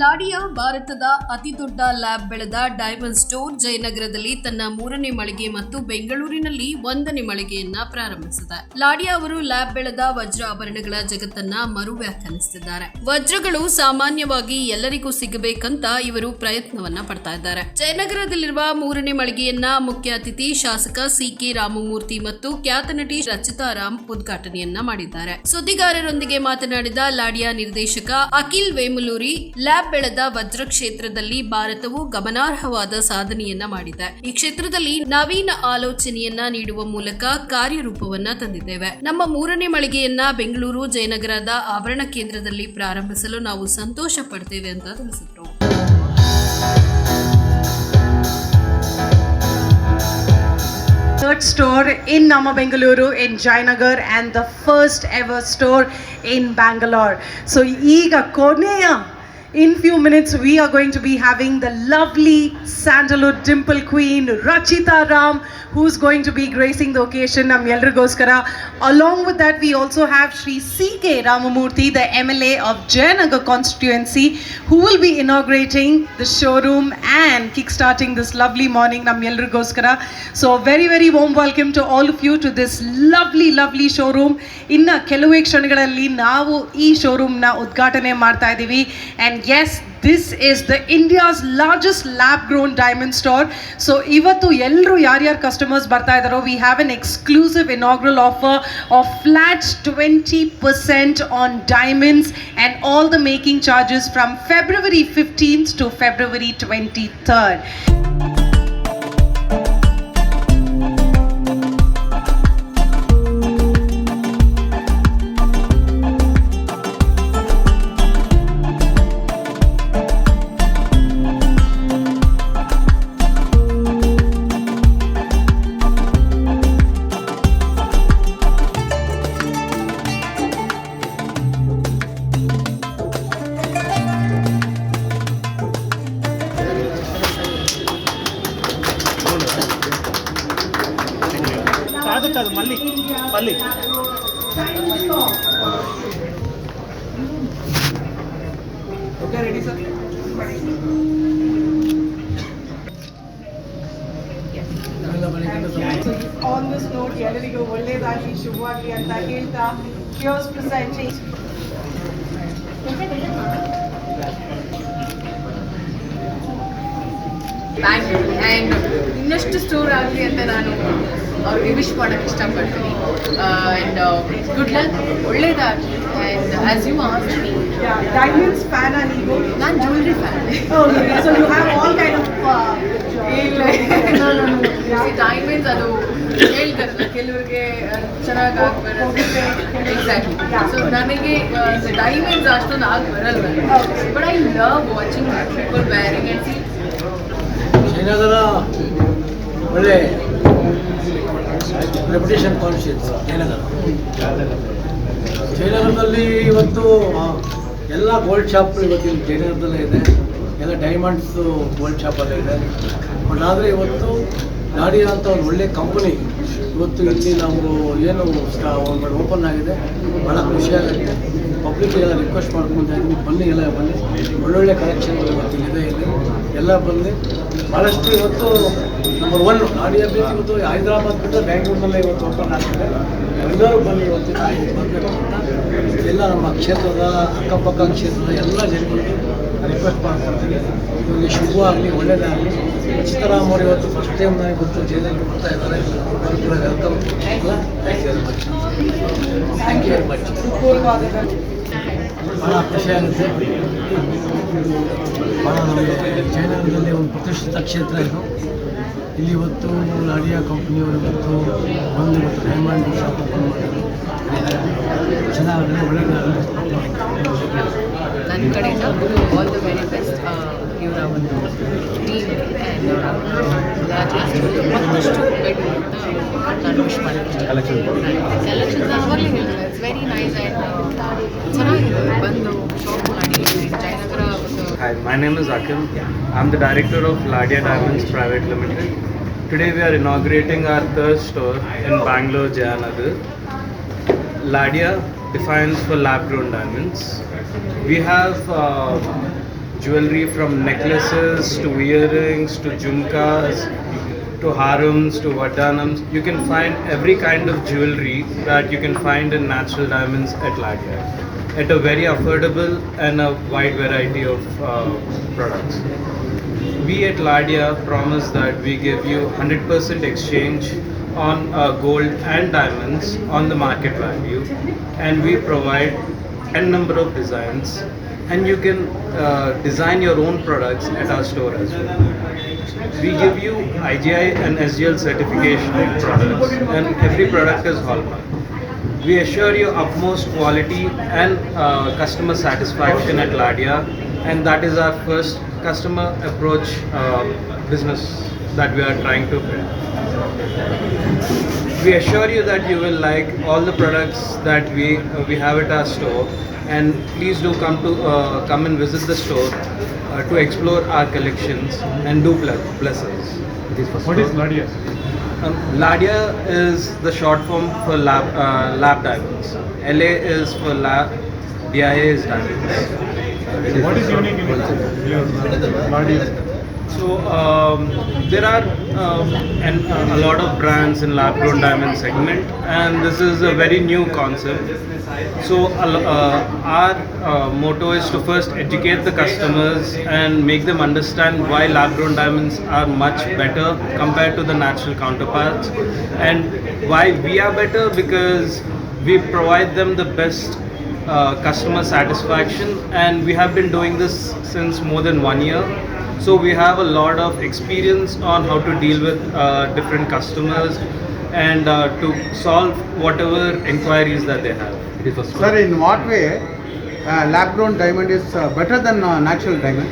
ಲಾಡಿಯಾ ಭಾರತದ ಅತಿದೊಡ್ಡ ಲ್ಯಾಬ್ ಬೆಳೆದ ಡೈಮಂಡ್ ಸ್ಟೋರ್ ಜಯನಗರದಲ್ಲಿ ತನ್ನ ಮೂರನೇ ಮಳಿಗೆ ಮತ್ತು ಬೆಂಗಳೂರಿನಲ್ಲಿ ಒಂದನೇ ಮಳಿಗೆಯನ್ನ ಪ್ರಾರಂಭಿಸಿದೆ. ಲಾಡಿಯಾ ಅವರು ಲ್ಯಾಬ್ ಬೆಳೆದ ವಜ್ರ ಆಭರಣಗಳ ಜಗತ್ತನ್ನ ಮರು ವ್ಯಾಖ್ಯಾನಿಸುತ್ತಿದ್ದಾರೆ ವಜ್ರಗಳು ಸಾಮಾನ್ಯವಾಗಿ ಎಲ್ಲರಿಗೂ ಸಿಗಬೇಕಂತ ಇವರು ಪ್ರಯತ್ನವನ್ನ ಪಡ್ತಾ ಇದ್ದಾರೆ. ಜಯನಗರದಲ್ಲಿರುವ ಮೂರನೇ ಮಳಿಗೆಯನ್ನ ಮುಖ್ಯ ಅತಿಥಿ ಶಾಸಕ ಸಿ ಕೆ ರಾಮಮೂರ್ತಿ ಮತ್ತು ಖ್ಯಾತ ನಟಿ ರಚಿತಾ ರಾಮ್ ಉದ್ಘಾಟನೆಯನ್ನ ಮಾಡಿದ್ದಾರೆ. ಸುದ್ದಿಗಾರರೊಂದಿಗೆ ಮಾತನಾಡಿದ ಲಾಡಿಯಾ ನಿರ್ದೇಶಕ ಅಖಿಲ್ ವೇಮುಲೂರಿ ಬೆಳೆದ ವಜ್ರ ಕ್ಷೇತ್ರದಲ್ಲಿ ಭಾರತವು ಗಮನಾರ್ಹವಾದ ಸಾಧನೆಯನ್ನ ಮಾಡಿದೆ ಈ ಕ್ಷೇತ್ರದಲ್ಲಿ ನವೀನ ಆಲೋಚನೆಯನ್ನ ನೀಡುವ ಮೂಲಕ ಕಾರ್ಯರೂಪವನ್ನ ತಂದಿದ್ದೇವೆ ನಮ್ಮ ಮೂರನೇ ಮಳಿಗೆಯನ್ನ ಬೆಂಗಳೂರು ಜಯನಗರದ ಆವರಣ ಕೇಂದ್ರದಲ್ಲಿ ಪ್ರಾರಂಭಿಸಲು ನಾವು ಸಂತೋಷ ಪಡ್ತೇವೆ ಅಂತ ತಿಳಿಸಿದ್ರು store in Nama Bengaluru, in Jayanagar, and the first ever store in Bangalore. So, ಈಗ Koneya. In few minutes, we are going to be having the lovely sandalwood dimple queen Rachita Ram, who's going to be gracing the occasion. Nam Goskara. Along with that, we also have Sri C.K. Ramamurthy, the MLA of Jayanagar constituency, who will be inaugurating the showroom and kickstarting this lovely morning. Nam Goskara. So, very, very warm welcome to all of you to this lovely, lovely showroom. ಇನ್ನ ಕೆಲವೇ ಕ್ಷಣಗಳಲ್ಲಿ ನಾವು ಈ ಶೋರೂಮ್ನ ಉದ್ಘಾಟನೆ ಮಾಡ್ತಾ ಇದ್ದೀವಿ and S this is the India's largest lab grown diamond store so ಇವತ್ತು ಎಲ್ಲರೂ ಯಾರ್ಯಾರು ಕಸ್ಟಮರ್ಸ್ ಬರ್ತಾ ಇದ್ದಾರೋ we have an exclusive inaugural offer of flat twenty percent on diamonds and all the making charges from February fifteenth to February twenty third on this note ಎಲ್ಲರಿಗೂ ಒಳ್ಳೇದಾಗಲಿ ಶುಭವಾಗಿ ಅಂತ ಹೇಳ್ತಾ ಕ್ಯೂರ್ಸ್ ಬ್ಯಾಂಗ್ಳೂರ್ ಆ್ಯಂಡ್ ಇನ್ನಷ್ಟು ಸ್ಟೋರ್ ಆಗಲಿ ಅಂತ ನಾನು ಅವ್ರಿಗೆ ವಿಶ್ ಮಾಡೋಕ್ಕೆ ಇಷ್ಟಪಡ್ತೀನಿ. ಆ್ಯಂಡ್ ಗುಡ್ ಲಕ್ ಒಳ್ಳೇದಾಗಲಿ. and as you ask me diamonds fan ನೀವು ನಾನು jewellery fan so you have all kind of ಇಲ್ಲ ಡೈಮಂಡ್ಸ್ ಅದು ಹೇಳ್ತಾರಲ್ಲ ಕೆಲವ್ರಿಗೆ ಚೆನ್ನಾಗಿ ಆಗಿ ಬರುತ್ತೆ ಎಕ್ಸಾಕ್ಟ್ಲಿ ಸೊ ನನಗೆ ಡೈಮಂಡ್ಸ್ ಅಷ್ಟೊಂದು ಆಗಿ ಬರಲ್ಲ but I love watching people wearing and see Jayanagar ಒಳ್ಳೆ ರೆಪ್ಯುಟೇಷನ್ ಕಾನ್ಷಿಯಸ್ ಜಯನಗರ ಜಯನಗರದಲ್ಲಿ ಇವತ್ತು ಎಲ್ಲ ಗೋಲ್ಡ್ ಶಾಪ್ ಇವತ್ತಿನ ಜಯನಗರದಲ್ಲೇ ಇದೆ. ಎಲ್ಲ ಡೈಮಂಡ್ಸು ಗೋಲ್ಡ್ ಶಾಪಲ್ಲೇ ಇದೆ. ಬಟ್ ಆದರೆ ಇವತ್ತು ನಾಡಿಯಾ ಅಂತ ಒಂದು ಒಳ್ಳೆ ಕಂಪನಿ ಇವತ್ತು ಇಲ್ಲಿ ನಾವು ಏನು ಓಪನ್ ಆಗಿದೆ. ಭಾಳ ಖುಷಿಯಾಗುತ್ತೆ ಪಬ್ಲಿಕ್ ಎಲ್ಲ ರಿಕ್ವೆಸ್ಟ್ ಮಾಡ್ಕೊಂಡು ಇದ್ದೀನಿ. ಬನ್ನಿ ಎಲ್ಲ ಬನ್ನಿ. ಒಳ್ಳೊಳ್ಳೆ ಕಲೆಕ್ಷನ್ ಇವತ್ತು ಇದೆ ಇಲ್ಲಿ ಎಲ್ಲ ಬಂದು ಭಾಳಷ್ಟು ಇವತ್ತು ನಂಬರ್ ಒನ್ ನಾಡಿಯಾ ಬೀಚ್ ಇವತ್ತು ಹೈದರಾಬಾದ್ ಬಿಟ್ಟರೆ ಬ್ಯಾಂಗ್ಳೂರ್ನಲ್ಲೇ ಇವತ್ತು ಓಪನ್ ಆಗ್ತಿದೆ. ಎಲ್ಲರೂ ಬನ್ನಿ ಇವತ್ತಿನ ಎಲ್ಲ ನಮ್ಮ ಕ್ಷೇತ್ರದ ಅಕ್ಕಪಕ್ಕ ಕ್ಷೇತ್ರದ ಎಲ್ಲ ಜನಗಳಿಗೆ ರಿಕ್ವೆಸ್ಟ್ ಮಾಡ್ಕೊಳ್ತೀನಿ ಇವರಿಗೆ ಶುಭವಾಗಲಿ ಒಳ್ಳೆಯದಾಗಲಿ ಸೀತಾರಾಮ್ ಅವರು ಇವತ್ತು ಫಸ್ಟ್ ಟೈಮ್ ನನಗೆ ಗೊತ್ತು ಜೈಲಲ್ಲಿ ಬರ್ತಾ ಇದ್ದಾರೆ. ಥ್ಯಾಂಕ್ ಯು ವೆರಿ ಮಚ್ ಭಾಳ ಖುಷಿಯಾಗುತ್ತೆ ಭಾಳ ನಮಗೆ ಜಯನಗರದಲ್ಲಿ ಒಂದು ಪ್ರತಿಷ್ಠಿತ ಕ್ಷೇತ್ರ ಇದು. ಇಲ್ಲಿ ಇವತ್ತು ಲಾಡಿಯಾ ಕಂಪ್ನಿಯವರು ಇವತ್ತು ಬಂದು ಇವತ್ತು ಡೈಮಂಡ್ ಶಾಪ್ ಓಪನ್ ಮಾಡಿದ್ರು. ಒಳ್ಳೆಯದಾಗಲಿ ನನ್ನ ಕಡೆಯಿಂದ ಆಲ್ ದ ವೆರಿ ಬೆಸ್ಟ್ ಇವರ ಒಂದು ಟೀಮ್ ಆ್ಯಂಡ್ ಮತ್ತಷ್ಟು ಬೆಳೆಯುತ್ತೆ ಅಂತ ನಾನು ವಿಶ್ ಕಲೆಕ್ಷನ್ ಕಲೆಕ್ಷನ್ಸ್ ಆವಾಗಲೇ ಹೇಳಿದೆ ಇಟ್ಸ್ ವೆರಿ ನೈಸ್ ಆ್ಯಂಡ್ ಚೆನ್ನಾಗಿದೆ. ಬಂದು ಶಾಪ್ ಮಾಡಿ. Hi, my name is Akim. I'm the director of Ladia Diamonds Private Limited. Today we are inaugurating our third store in Bangalore, Jayanagar. Ladia defines for lab grown diamonds. We have uh, jewelry from necklaces to earrings to jhumkas to harams to vadanams. You can find every kind of jewelry that you can find in natural diamonds at Ladia at a very affordable and a wide variety of uh, products. We at Ladia promise that we give you 100% exchange on uh, gold and diamonds on the market value, and we provide n number of designs, and you can uh, design your own products at our store as well. We give you IGI and SGL certification products, and every product is hallmark. We assure you utmost quality and uh, customer satisfaction at Ladia, and that is our first customer approach uh, business that we are trying to build. We assure you that you will like all the products that we uh, we have at our store, and please do come to uh, come and visit the store uh, to explore our collections and do bless us. What is Ladia? Um, Ladia is the short form for lab, uh, lab diamonds. LA is for lab, DIA is diamonds. What is unique in your Ladia? So um, there are um, an, a lot of brands in lab grown diamond segment, and this is a very new concept. So uh, our uh, motto is to first educate the customers and make them understand why lab grown diamonds are much better compared to the natural counterparts, and why we are better because we provide them the best uh, customer satisfaction, and we have been doing this since more than one year. So we have a lot of experience on how to deal with uh, different customers and uh, to solve whatever inquiries that they have. Sir, in what way uh, lab grown diamond is uh, better than uh, natural diamond?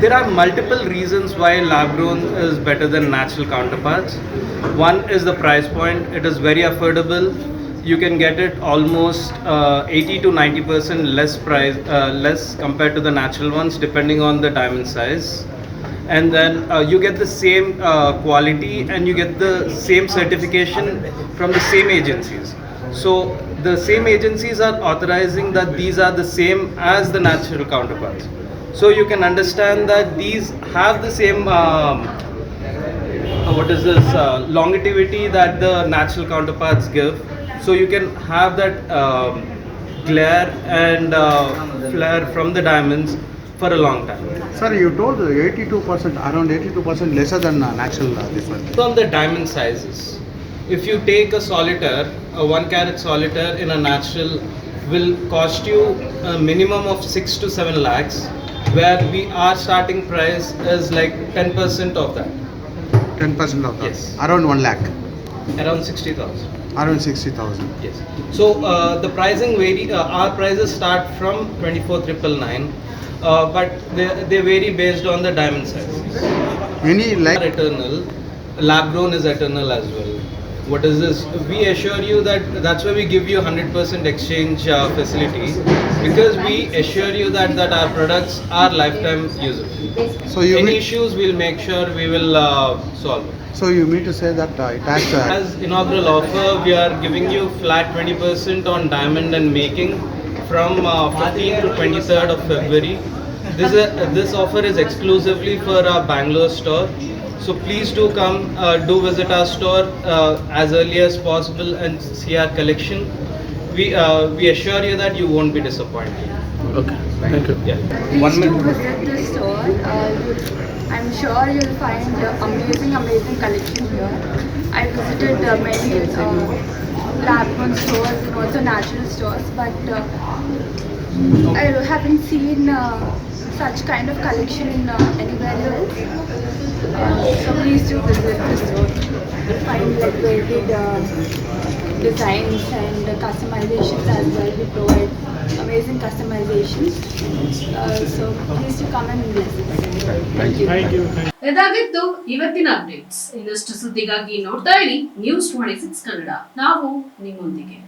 There are multiple reasons why lab grown is better than natural counterparts. One is the price point. It is very affordable. You can get it almost uh, 80 to 90 percent less price, uh, less compared to the natural ones, depending on the diamond size. And then uh, you get the same uh, quality and you get the same certification from the same agencies. So the same agencies are authorizing that these are the same as the natural counterparts. So you can understand that these have the same um, what is this uh, longevity that the natural counterparts give. So you can have that um, glare and uh, flare from the diamonds for a long time. Sir, you told 82%, around 82% lesser than uh, natural uh, this one. From the diamond sizes, if you take a solitaire, a one carat solitaire in a natural will cost you a minimum of six to seven lakhs, where we our starting price is like 10% of that, 10% of that. Yes. Around 1 lakh. around 60,000. Around 60,000. Yes. So uh, the pricing vary. Uh, our prices start from twenty four triple nine, uh, but they, they vary based on the diamond sizes. Any Are like eternal. Lab grown is eternal as well. What is this? We assure you that that's why we give you 100% exchange uh, facility because we assure you that that our products are lifetime usable. so you Any issues, we'll make sure we will uh, solve. It. so you mean to say that uh, it has uh, As inaugural offer, we are giving you flat 20% on diamond and making from uh, 15th to 23rd of February. This is, this offer is exclusively for our Bangalore store. So please do come, uh, do visit our store uh, as early as possible and see our collection. We uh, we assure you that you won't be disappointed. Okay, thank you. Yeah. Please One do minute. visit the store. Uh, I'm sure you'll find uh, amazing, amazing collection here. I visited uh, many uh, lab-grown stores and also natural stores, but uh, I haven't seen uh, such kind of collection uh, anywhere else. Uh, so please do visit the store. Find like very uh, designs and uh, customizations as well. We provide amazing customizations. Uh, so please do come and visit. Thank you. Thank you. ಇದಾಗಿತ್ತು ಇವತ್ತಿನ updates ಇನ್ನಷ್ಟು ಸುದ್ದಿಗಾಗಿ ನೋಡ್ತಾ ಇರಿ news twenty six Kannada ನಾವು ನಿಮ್ಮೊಂದಿಗೆ